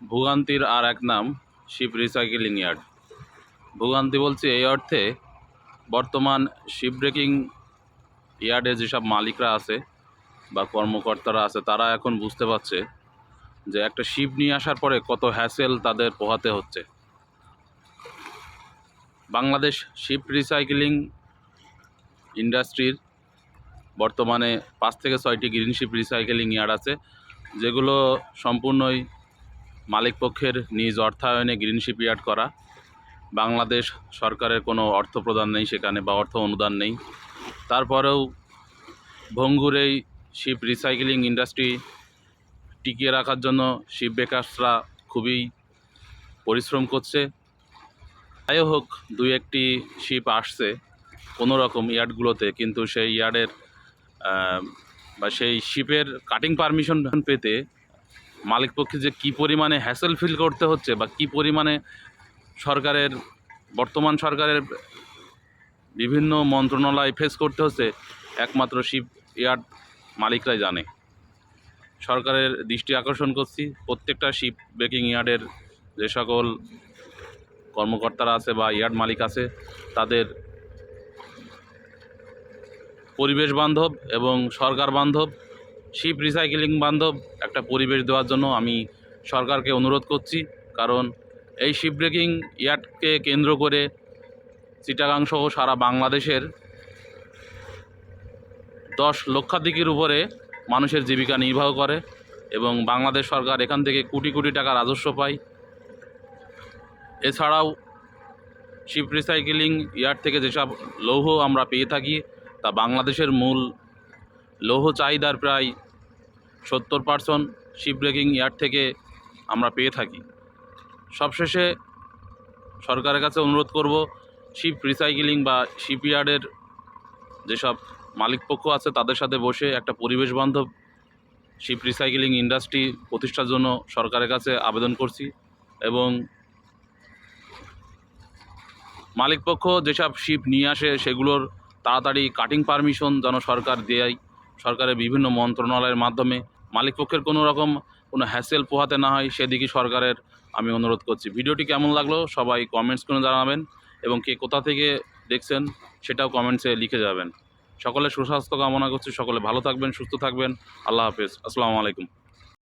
ভোগান্তির আর এক নাম শিপ রিসাইকেলিং ইয়ার্ড। ভোগান্তি বলছি এই অর্থে বর্তমান শিপ ব্রেকিং ইয়ার্ডে যেসব মালিকরা আছে বা কর্মকর্তারা আছে, তারা এখন বুঝতে পারছে যে একটা শিপ নিয়ে আসার পরে কত হ্যাসেল তাদের পোহাতে হচ্ছে। বাংলাদেশ শিপ রিসাইকেলিং ইন্ডাস্ট্রির বর্তমানে পাঁচ থেকে ছয়টি গ্রিন শিপ রিসাইকেলিং ইয়ার্ড আছে, যেগুলো সম্পূর্ণই মালিক পক্ষের নিজ অর্থায়নে গ্রিন শিপ ইয়ার্ড করা। বাংলাদেশ সরকারের কোনো অর্থ প্রদান নেই সেখানে বা অর্থ অনুদান নেই। তারপরেও ভঙ্গুর এই শিপ রিসাইকেলিং ইন্ডাস্ট্রি টিকিয়ে রাখার জন্য শিপ বেকার্সরা খুবই পরিশ্রম করছে। যাই হোক দু একটি শিপ আসছে কোনো রকম ইয়ার্ডগুলোতে কিন্তু সেই ইয়ার্ডের বা সেই শিপের কাটিং পারমিশন পেতে মালিক পক্ষে যে কী পরিমাণে হ্যাসেল ফিল করতে হচ্ছে বা কী পরিমাণে সরকারের, বর্তমান সরকারের বিভিন্ন মন্ত্রণালয় ফেস করতে হচ্ছে, একমাত্র শিপ ইয়ার্ড মালিকরাই জানে। সরকারের দৃষ্টি আকর্ষণ করছি, প্রত্যেকটা শিপ ব্রেকিং ইয়ার্ডের যে সকল কর্মকর্তারা আছে বা ইয়ার্ড মালিক আছে, তাদের পরিবেশ বান্ধব এবং সরকার বান্ধব শিপ রিসাইকেলিং বান্ধব একটা পরিবেশ দেওয়ার জন্য আমি সরকারকে অনুরোধ করছি, কারণ এই শিপ ব্রেকিং ইয়ার্ডকে কেন্দ্র করে চিটাগাং সহ সারা বাংলাদেশের দশ লক্ষাধিকের উপরে মানুষের জীবিকা নির্বাহ করে এবং বাংলাদেশ সরকার এখান থেকে কোটি কোটি টাকা রাজস্ব পায়। এছাড়াও শিপ রিসাইকেলিং ইয়ার্ড থেকে যেসব লৌহ আমরা পেয়ে থাকি, তা বাংলাদেশের মূল লৌহ চাহিদার প্রায় সত্তর পার্সেন্ট শিপ ব্রেকিং ইয়ার্ড থেকে আমরা পেয়ে থাকি। সবশেষে সরকারের কাছে অনুরোধ করব শিপ রিসাইকেলিং বা শিপইয়ার্ডের যেসব মালিকপক্ষ আছে তাদের সাথে বসে একটা পরিবেশ বান্ধব শিপ রিসাইকেলিং ইন্ডাস্ট্রি প্রতিষ্ঠার জন্য সরকারের কাছে আবেদন করছি এবং মালিকপক্ষ যেসব শিপ নিয়ে আসে সেগুলোর তাড়াতাড়ি কাটিং পারমিশন যেন সরকার দেয়। সরকারের বিভিন্ন মন্ত্রণালয়ের মাধ্যমে মালিকপক্ষের কোনো রকম কোনো হ্যাসেল পোহাতে না হয় সেদিকে সরকারের আমি অনুরোধ করছি। ভিডিওটি কেমন লাগল সবাই কমেন্টস করে জানাবেন এবং কে কোথা থেকে দেখছেন সেটাও কমেন্টসে লিখে যাবেন। সকলে সুস্বাস্থ্য কামনা করছি, সকলে ভালো থাকবেন, সুস্থ থাকবেন। আল্লাহ হাফেজ। আসসালামু আলাইকুম।